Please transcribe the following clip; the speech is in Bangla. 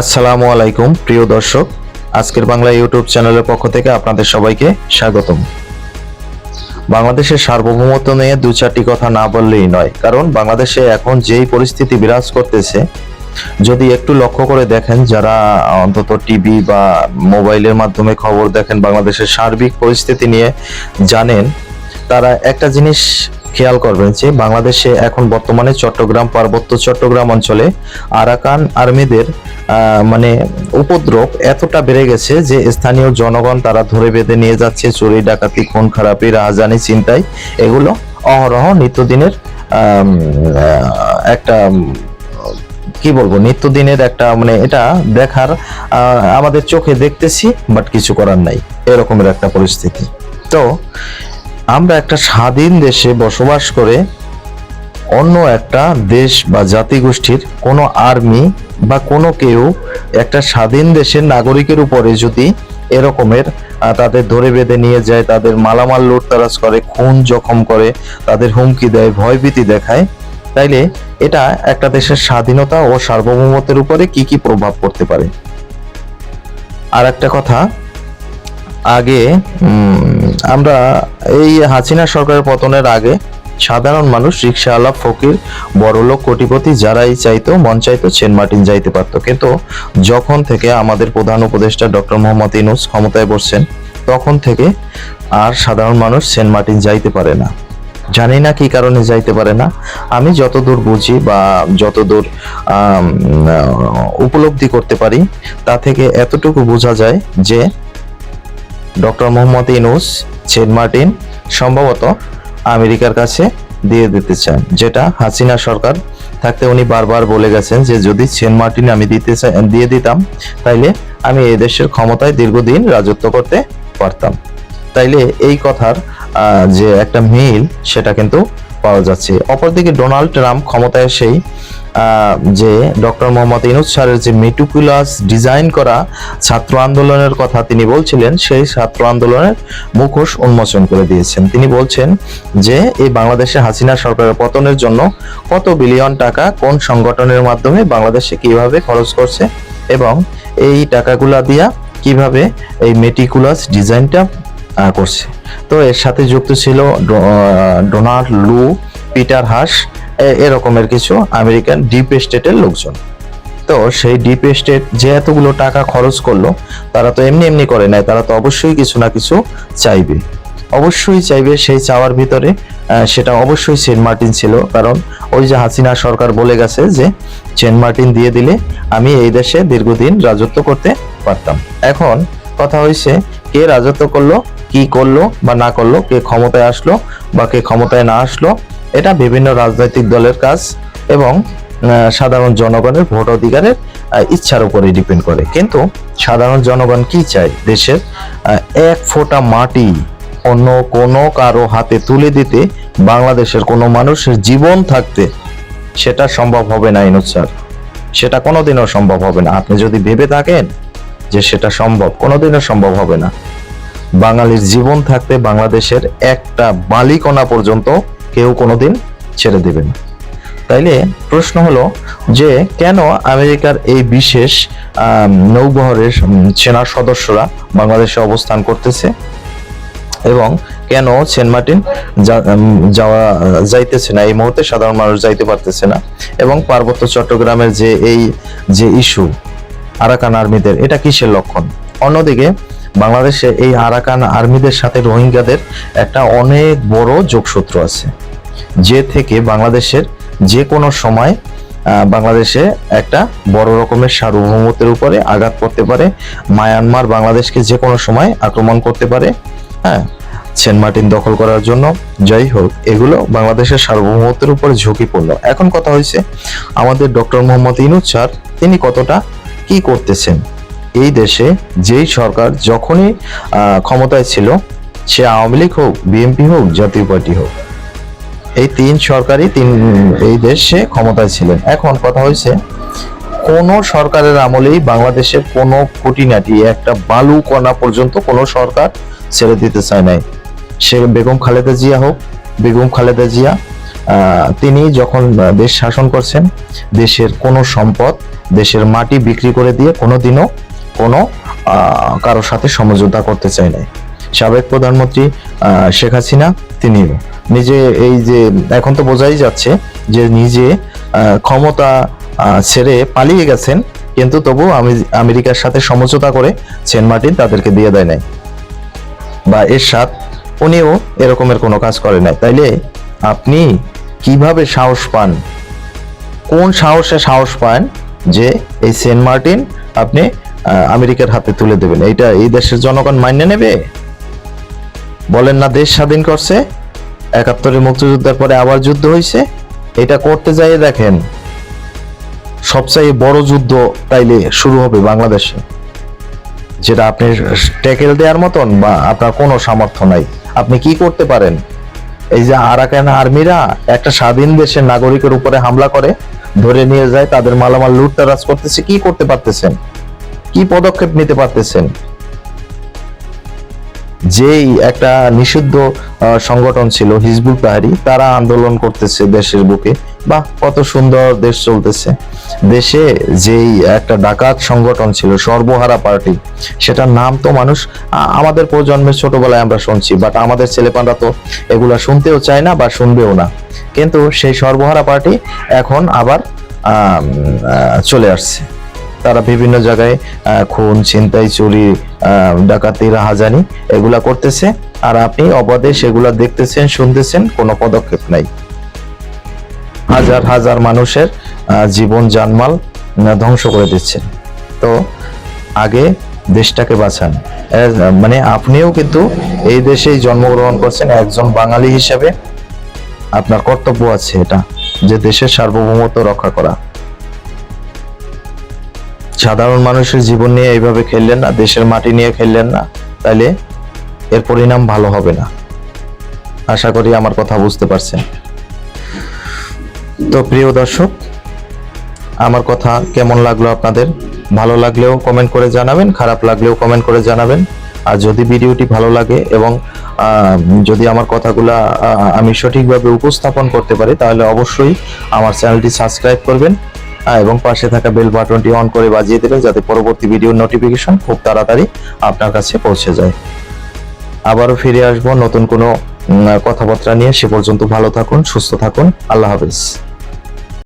আসসালামু আলাইকুম, প্রিয় দর্শক। আজকের বাংলা ইউটিউব চ্যানেলের পক্ষ থেকে আপনাদের সবাইকে স্বাগতম। বাংলাদেশের সার্বভৌমত্ব নিয়ে দু চারটি কথা না বললেই নয়, কারণ বাংলাদেশে এখন যেই পরিস্থিতি বিরাজ করতেছে, যদি একটু লক্ষ্য করে দেখেন, যারা অন্তত টিভি বা মোবাইলের মাধ্যমে খবর দেখেন, বাংলাদেশের সার্বিক পরিস্থিতি নিয়ে জানেন, তারা একটা জিনিস খেয়াল করবেন যে বাংলাদেশে এখন বর্তমানে চট্টগ্রাম পার্বত্য চট্টগ্রাম অঞ্চলে আরাকান আর্মিদের মানে উপদ্রব এতটা বেড়ে গেছে যে স্থানীয় জনগণ তারা ধরে বেঁধে নিয়ে যাচ্ছে। চুরি ডাকাতি, খুন খারাপি, রাহাজানি চিন্তাই এগুলো অহরহ নিত্যদিনের একটা কি বলব, নিত্যদিনের একটা মানে এটা দেখার আমাদের চোখে দেখতেছি বাট কিছু করার নাই। এরকমের একটা পরিস্থিতি। তো আমরা একটা স্বাধীন দেশে বসবাস করে অন্য একটা দেশ বা জাতিগোষ্ঠীর কোনো আর্মি বা কোনো কেউ একটা স্বাধীন দেশের নাগরিকের উপরে যদি এরকমের তাদের ধরে বেঁধে নিয়ে যায়, তাদের মালামাল লুটতারাজ করে, খুন জখম করে, তাদের হুমকি দেয়, ভয়ভীতি দেখায়, তাইলে এটা একটা দেশের স্বাধীনতা ও সার্বভৌমত্বের উপরে কি কি প্রভাব পড়তে পারে? আর একটা কথা, আগে আমরা এই হাসিনা সরকারের পতনের আগে সাধারণ মানুষ, রিক্সাওয়ালা, ফকির, বড়লোক, কোটিপতি, যারাই চাইতো, মন চাইতো সেন্ট মার্টিন যাইতে পারতো। কিন্তু যখন থেকে আমাদের প্রধান উপদেষ্টা ডক্টর মোহাম্মদ ইনুস ক্ষমতায় বসছেন, তখন থেকে আর সাধারণ মানুষ সেন্ট মার্টিন যাইতে পারে না। জানি না কি কারণে যাইতে পারে না। আমি যতদূর বুঝি বা যতদূর উপলব্ধি করতে পারি, তা থেকে এতটুকু বোঝা যায় যে doctor Mohammad Yunus Saint Martin সম্ভবত আমেরিকার কাছে দিয়ে দিতে চান যেটা হাসিনা সরকার থাকতে উনি বারবার বলে গেছেন যে যদি সেন্ট মার্টিন আমি দিতে চাই দিয়ে দিতাম তাইলে আমি এই দেশের ক্ষমতায় দীর্ঘদিন রাজত্ব করতে পারতাম। তাইলে এই কথার যে একটা মিল সেটা কিন্তু পাওয়া যাচ্ছে। অপরদিকে ডোনাল্ড ট্রাম্প ক্ষমতায় আহ, যে ডক্টর মোহাম্মদ ইনুস স্যারের যে মেটুকুলাস ডিজাইন করা ছাত্র আন্দোলনের কথা তিনি বলছিলেন, সেই ছাত্র আন্দোলনের মুখোশ উন্মোচন করে দিয়েছেন। তিনি বলছেন যে, এই বাংলাদেশে হাসিনা সরকারের পতনের জন্য কত বিলিয়ন টাকা কোন সংগঠনের মাধ্যমে বাংলাদেশে কীভাবে খরচ করছে এবং এই টাকাগুলা দিয়া কীভাবে এই মেটিকুলাস ডিজাইনটা করছে। তো এর সাথে যুক্ত ছিল ডোনাল্ড লু, পিটার হাস এরকমের কিছু আমেরিকান ডিপ স্টেটের লোকজন। তো সেই ডিপ স্টেট যে এতগুলো টাকা খরচ করল, তারা তো এমনি এমনি করে নাই তারা তো অবশ্যই কিছু না কিছু চাইবে। অবশ্যই চাইবে সেই চাওয়ার ভিতরে সেটা অবশ্যই সেন্ট মার্টিন ছিল, কারণ ওই যে হাসিনা সরকার বলে গেছে যে, সেন্ট মার্টিন দিয়ে দিলে আমি এই দেশে দীর্ঘদিন রাজত্ব করতে পারতাম। এখন কথা হয়েছে কে রাজত্ব করল, কি করল বা না করল, কে ক্ষমতায় আসলো বা কে ক্ষমতায় না আসলো এটা বিভিন্ন রাজনৈতিক দলের কাজ এবং সাধারণ জনগণের ভোট অধিকারের ইচ্ছার উপরে ডিপেন্ড করে। কিন্তু সাধারণ জনগণ কি চায়? দেশের এক ফোঁটা মাটি অন্য কোনো কারও হাতে তুলে দিতে, বাংলাদেশের কোনো মানুষের জীবন থাকতে, সেটা সম্ভব হবে না ইনুজ স্যার। সেটা কোনোদিনও সম্ভব হবে না। আপনি যদি ভেবে থাকেন যে সেটা সম্ভব, কোনোদিনও সম্ভব হবে না। বাঙালির জীবন থাকতে বাংলাদেশের একটা বালিকণা পর্যন্ত কেউ কোনোদিন ছেড়ে দেবে না। তাইলে প্রশ্ন হলো যে কেন আমেরিকার এই বিশেষ নৌবহরের সেনা সদস্যরা বাংলাদেশে অবস্থান করতেছে এবং কেন সেন্ট মার্টিন যাওয়া, যাইতেছে না? এই মুহূর্তে সাধারণ মানুষ যাইতে পারতেছে না। এবং পার্বত্য চট্টগ্রামের যে এই, যে ইস্যু, আরাকান আর্মিদের, এটা কিসের লক্ষণ? অন্যদিকে বাংলাদেশে এই আরাকান আর্মিদের সাথে রোহিঙ্গাদের একটা অনেক বড় যোগসূত্র আছে। যে থেকে বাংলাদেশের যে কোনো সময় বাংলাদেশে একটা বড় রকমের সার্বভৌমত্বের উপরে আঘাত করতে পারে, মায়ানমার বাংলাদেশকে যে কোনো সময় আক্রমণ করতে পারে হ্যাঁ সেন্ট মার্টিন দখল করার জন্য। যাই হোক, এগুলো বাংলাদেশের সার্বভৌমত্বের উপরে ঝুঁকি ঝুঁকিপূর্ণ এখন কথা হয়েছে, আমাদের ডক্টর মোহাম্মদ ইনুজ স্যার, তিনি কতটা কি করতেছেন? এই দেশে যেই সরকার যখনই ক্ষমতায় ছিল, সে আওয়ামী লীগ হোক, বিএনপি হোক, জাতীয় পার্টি হোক এই তিন সরকারই তিন, এই দেশে ক্ষমতায় ছিলেন। এখন কথা হয়েছে, কোন সরকারের আমলেই বাংলাদেশের কোনো খুঁটিনাটি, একটা বালু কণা পর্যন্ত কোনো সরকার ছেড়ে দিতে চায় নাই। সে বেগম খালেদা জিয়া হোক, বেগম খালেদা জিয়া তিনি যখন দেশ শাসন করছেন, দেশের কোনো সম্পদ, দেশের মাটি বিক্রি করে দিয়ে কোনো দিনও কোনো কারোর সাথে সমঝোতা করতে চায় নাই। সাবেক প্রধানমন্ত্রী শেখ হাসিনা তিনিও নিজে এই যে, এখন তো বোঝাই যাচ্ছে যে নিজে ক্ষমতা ছেড়ে পালিয়ে গেছেন, কিন্তু তবু আমি, আমেরিকার সাথে সমঝোতা করে সেন্ট মার্টিন তাদেরকে দিয়ে দেয় নাই। বা এর সাথ উনিও এরকমের কোনো কাজ করে নাই। তাইলে আপনি কীভাবে সাহস পান? কোন সাহসে সাহস পান যে এই সেন্ট মার্টিন আপনি আমেরিকার হাতে তুলে দেবেন? এইটা এই দেশের জনগণ মান্য নেবে? বলেন না দেশ স্বাধীন করছে, একাত্তরের মুক্তিযুদ্ধের পরে আবার যুদ্ধ হয়েছে এটা করতে যাই দেখেন সবচেয়ে বড় যুদ্ধ তাইলে শুরু হবে বাংলাদেশে। যেটা আপনি ট্যাকেল দেওয়ার মতন বা আপনার কোনো সামর্থ্য নাই। আপনি কি করতে পারেন? এই যে আরাকান আর্মিরা একটা স্বাধীন দেশের নাগরিকের উপরে হামলা করে, ধরে নিয়ে যায়, তাদের মালামাল লুটতারাজ করতেছে, কি করতে পারতেছেন? কি পদক্ষেপ নিতে পারতেছেন? যেই একটা নিষিদ্ধ সংগঠন ছিল হিজবুল তাহারি, তারা আন্দোলন করতেছে দেশের বুকে। বাহ, কত সুন্দর দেশ চলতেছে। দেশে যেই একটা ডাকাত সংগঠন ছিল, সর্বহারা পার্টি, সেটার নাম তো মানুষ আমাদের প্রজন্মের ছোটবেলায় আমরা শুনছি বাট আমাদের ছেলেপানরা তো এগুলা শুনতেও চায় না বা শুনবেও না। কিন্তু সেই সর্বহারা পার্টি এখন আবার চলে আসছে। তারা বিভিন্ন জায়গায় খুন, ছিনতাই, চুরি ডাকাতি রাহাজানি এগুলা করতেছে। আর আপনি অবাধে সেগুলা দেখতেছেন, শুনতেছেন, কোনো পদক্ষেপ নাই। হাজার হাজার মানুষের জীবন জানমাল ধ্বংস করে দিচ্ছেন তো আগে দেশটাকে বাঁচান। মানে আপনিও কিন্তু এই দেশেই জন্মগ্রহণ করছেন, একজন বাঙালি হিসেবে। আপনার কর্তব্য আছে এটা, যে দেশের সার্বভৌমত্ব রক্ষা করা। সাধারণ মানুষের জীবন নিয়ে এইভাবে খেললেন না, দেশের মাটি নিয়ে খেললেন না, তাইলে এর পরিণাম ভালো হবে না। আশা করি আমার কথা বুঝতে পারছেন। তো প্রিয় দর্শক, আমার কথা কেমন লাগল আপনাদের? ভালো লাগলেও কমেন্ট করে জানাবেন, খারাপ লাগলেও কমেন্ট করে জানাবেন। আর যদি ভিডিওটি ভালো লাগে এবং যদি আমার কথাগুলা আমি সঠিকভাবে উপস্থাপন করতে পারি, তাহলে অবশ্যই আমার চ্যানেলটি সাবস্ক্রাইব করবেন। এবং পাশে থাকা বেল বাটনটি অন করে বাজিয়ে দেবেন যাতে পরবর্তী ভিডিওর নোটিফিকেশন খুব তাড়াতাড়ি আপনার কাছে পৌঁছে যায়। আবারও ফিরে আসব নতুন কোনো কথাবার্তা নিয়ে। সে পর্যন্ত ভালো থাকুন, সুস্থ থাকুন। আল্লাহ হাফেজ।